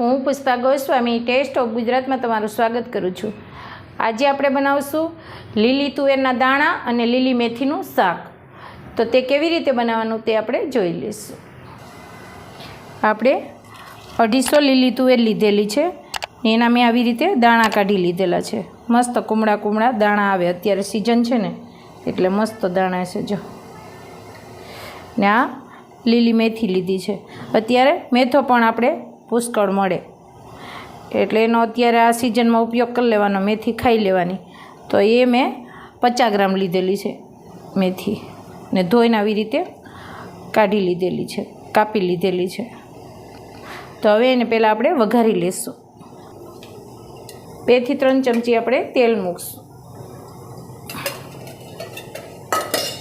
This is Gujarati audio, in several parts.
હું પુષ્પા ગોસ્વામી ટેસ્ટ ઓફ ગુજરાતમાં તમારું સ્વાગત કરું છું. આજે આપણે બનાવશું લીલી તુવેરના દાણા અને લીલી મેથીનું શાક. તો તે કેવી રીતે બનાવવાનું તે આપણે જોઈ લઈશું. આપણે અઢીસો લીલી તુવેર લીધેલી છે. એના મેં આવી રીતે દાણા કાઢી લીધેલા છે. મસ્ત કુમળા કુમળા દાણા આવે. અત્યારે સિઝન છે ને, એટલે મસ્ત દાણા છે જો. ને આ લીલી મેથી લીધી છે. અત્યારે મેથો પણ આપણે પુષ્કળ મળે. એટલે એનો અત્યારે આ સિઝનમાં ઉપયોગ કરી લેવાનો, મેથી ખાઈ લેવાની. તો એ મેં પચાસ ગ્રામ લીધેલી છે મેથી ને ધોઈને આવી રીતે કાઢી લીધેલી છે, કાપી લીધેલી છે. તો હવે એને પહેલાં આપણે વઘારી લઈશું બેથી ત્રણ ચમચી આપણે તેલ મૂકશું.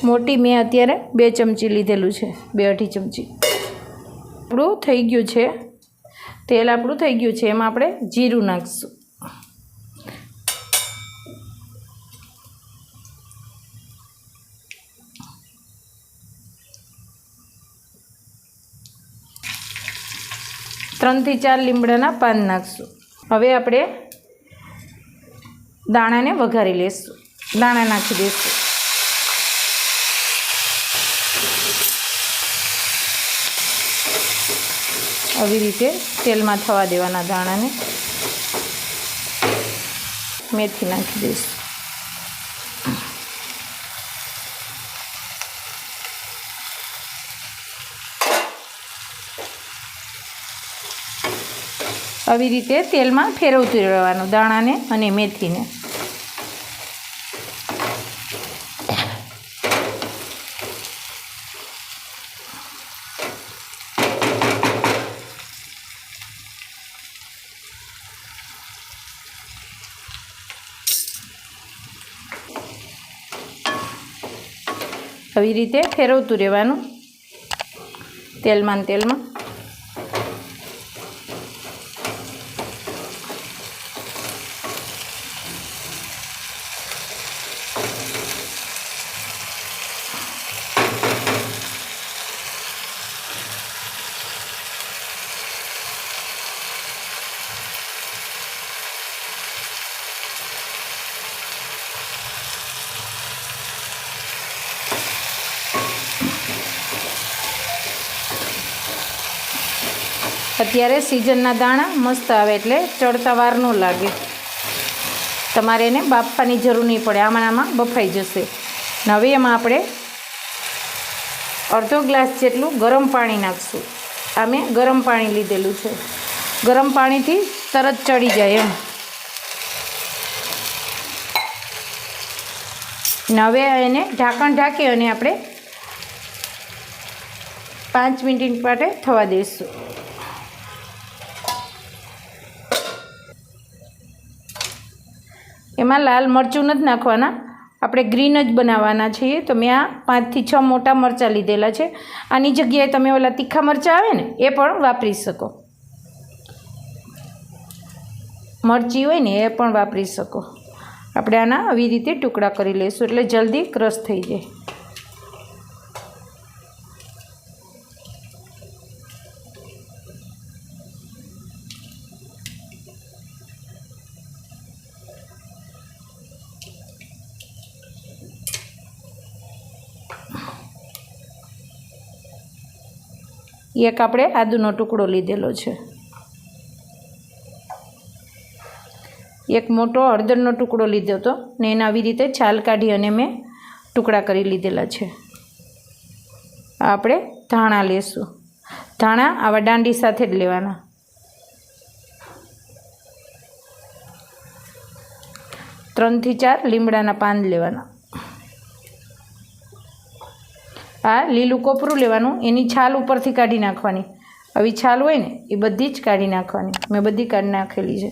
મોટી મેં અત્યારે બે ચમચી લીધેલું છે, બે અઢી ચમચી. આપણું થઈ ગયું છે તેલ આપણું થઈ ગયું છે. એમાં આપણે જીરું નાખીશું. ત્રણથી ચાર લીમડાના પાન નાખશું. હવે આપણે દાણાને વઘારી લઈશું દાણા નાખી દઈશું આવી રીતે તેલમાં થવા દેવાના દાણાને મેથી નાખી દઈશું. આવી રીતે તેલમાં ફેરવતું રહેવાનું દાણાને અને મેથીને. આવી રીતે ફેરવતું રહેવાનું. તેલમાં તેલમાં. અત્યારે સિઝનના દાણા મસ્ત આવે એટલે ચડતા વાર ન લાગે. તમારે એને બાફવાની જરૂર નહીં પડે. આમાં આમાં બફાઈ જશે. હવે એમાં આપણે અડધો ગ્લાસ જેટલું ગરમ પાણી નાખશું. આ મેં ગરમ પાણી લીધેલું છે. ગરમ પાણીથી તરત ચડી જાય એમ. હવે એને ઢાંકણ ઢાંકી અને આપણે પાંચ મિનિટ માટે થવા દઈશું એમાં લાલ મરચું નથી નાખવાના. આપણે ગ્રીન જ બનાવવાના છીએ. તો મેં આ પાંચથી છ મોટા મરચાં લીધેલા છે. આની જગ્યાએ તમે ઓલા તીખા મરચાં આવે ને, એ પણ વાપરી શકો. મરચી હોય ને, એ પણ વાપરી શકો. આપણે આના આવી રીતે ટુકડા કરી લઈશું. એટલે જલ્દી ક્રશ થઈ જાય. એક આપણે આદુનો ટુકડો લીધેલો છે. એક મોટો હળદરનો ટુકડો લીધો હતો ને એને આવી રીતે છાલ કાઢી અને મેં ટુકડા કરી લીધેલા છે. આપણે ધાણા લેશું. ધાણા આવા દાંડી સાથે જ લેવાના. ત્રણથી ચાર લીમડાના પાન લેવાના. આ લીલું કોપરું લેવાનું, એની છાલ ઉપરથી કાઢી નાખવાની. આવી છાલ હોય ને, એ બધી જ કાઢી નાખવાની. મેં બધી કાઢી નાખેલી છે.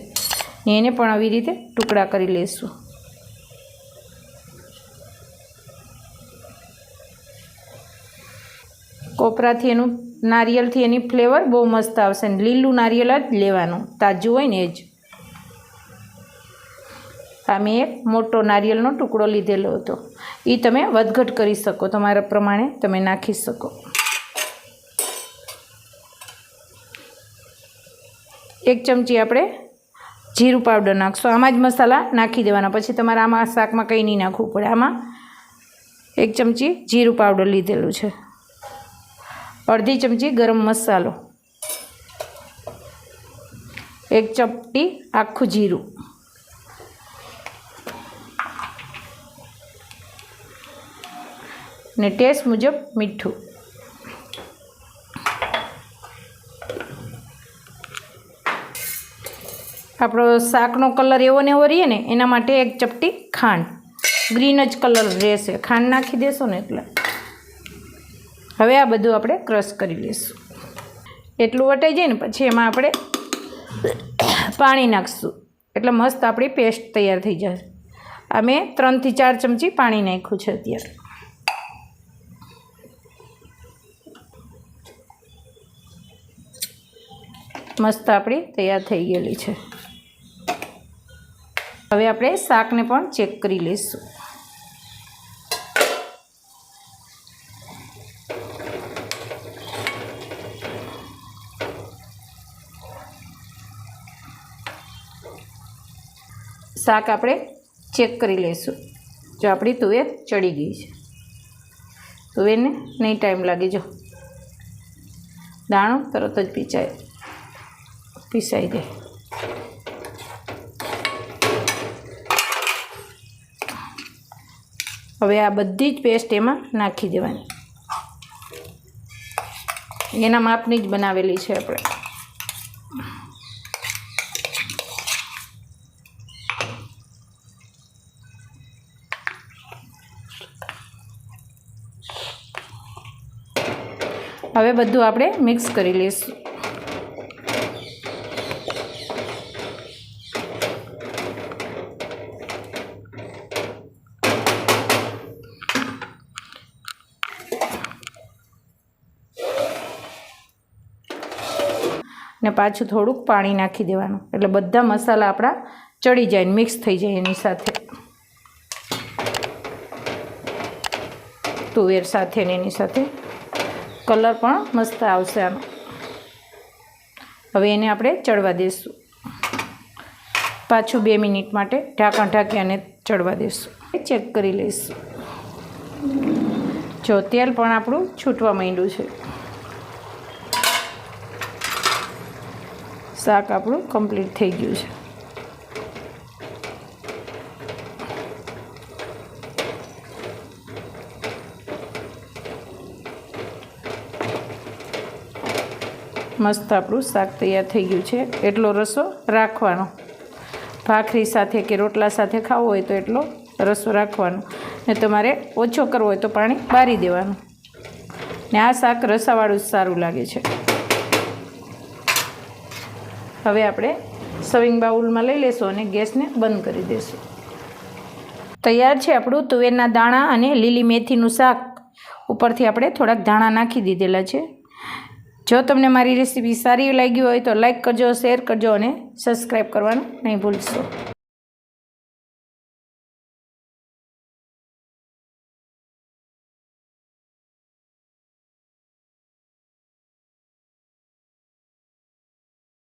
એને પણ આવી રીતે ટુકડા કરી લઈશું કોપરાથી એનું, નારિયેલથી એની ફ્લેવર બહુ મસ્ત આવશે લીલું નારિયેલ જ લેવાનું. તાજું હોય ને એ જ. આ એક મોટો નારિયેળનો ટુકડો લીધેલો હતો. એ તમે વધઘટ કરી શકો, તમારા પ્રમાણે તમે નાખી શકો. એક ચમચી આપણે જીરું પાવડર નાખશું. આમાં જ મસાલા નાખી દેવાના. પછી તમારે આમાં શાકમાં કંઈ નહીં નાખવું પડે. આમાં એક ચમચી જીરું પાવડર લીધેલું છે. અડધી ચમચી ગરમ મસાલો. એક ચપટી આખું જીરું. ને ટેસ્ટ મુજબ મીઠું. આપણો શાકનો કલર એવો ને એવો રહીએ ને, એના માટે એક ચપટી ખાંડ. ગ્રીન જ કલર રહેશે. ખાંડ નાખી દેશો ને એટલે. હવે આ બધું આપણે ક્રશ કરી લઈશું. એટલું વટાઈ જાય ને, પછી એમાં આપણે પાણી નાખીશું. એટલે મસ્ત આપણી પેસ્ટ તૈયાર થઈ જશે. આ મેં ત્રણથી ચાર ચમચી પાણી નાખ્યું છે અત્યારે. મસ્ત આપણી તૈયાર થઈ ગયેલી છે. હવે આપણે શાકને પણ ચેક કરી લઈશું. શાક આપણે ચેક કરી લઈશું. જો આપણી તુવેર ચડી ગઈ છે. તુવેરને નહીં ટાઈમ લાગે, જો. દાણો તરત જ પીચાય. પીસાઈ જાય હવે આ બધી જ પેસ્ટ એમાં નાખી દેવાની. એના માપની જ બનાવેલી છે આપણે. હવે બધું આપણે મિક્સ કરી લઈશું. ને પાછું થોડુંક પાણી નાખી દેવાનું. એટલે બધા મસાલા આપણા ચડી જાય મિક્સ થઈ જાય એની સાથે. તુવેર સાથે ને એની સાથે. કલર પણ મસ્ત આવશે આનો. હવે એને આપણે ચડવા દઈશું પાછું બે મિનિટ માટે ઢાંકણ ઢાંકી અને ચડવા દઈશું ચેક કરી લઈશું. જો તેલ પણ આપણું છૂટવા માંડ્યું છે. શાક આપણું કમ્પ્લીટ થઈ ગયું છે. મસ્ત આપણું શાક તૈયાર થઈ ગયું છે. એટલો રસો રાખવાનો. ભાખરી સાથે કે રોટલા સાથે ખાવો હોય તો એટલો રસો રાખવાનો. ને તમારે ઓછો કરવો હોય તો પાણી બારી દેવાનું. ને આ શાક રસાવાળું જ સારું લાગે છે. હવે આપણે સવિંગ બાઉલમાં લઈ લેશું અને ગેસને બંધ કરી દઈશું તૈયાર છે આપણું તુવેરના દાણા અને લીલી મેથીનું શાક. ઉપરથી આપણે થોડાક ધાણા નાખી દીધેલા છે. જો તમને મારી રેસીપી સારી લાગી હોય તો લાઈક કરજો, શેર કરજો અને સબસ્ક્રાઈબ કરવાનું નહીં ભૂલશો.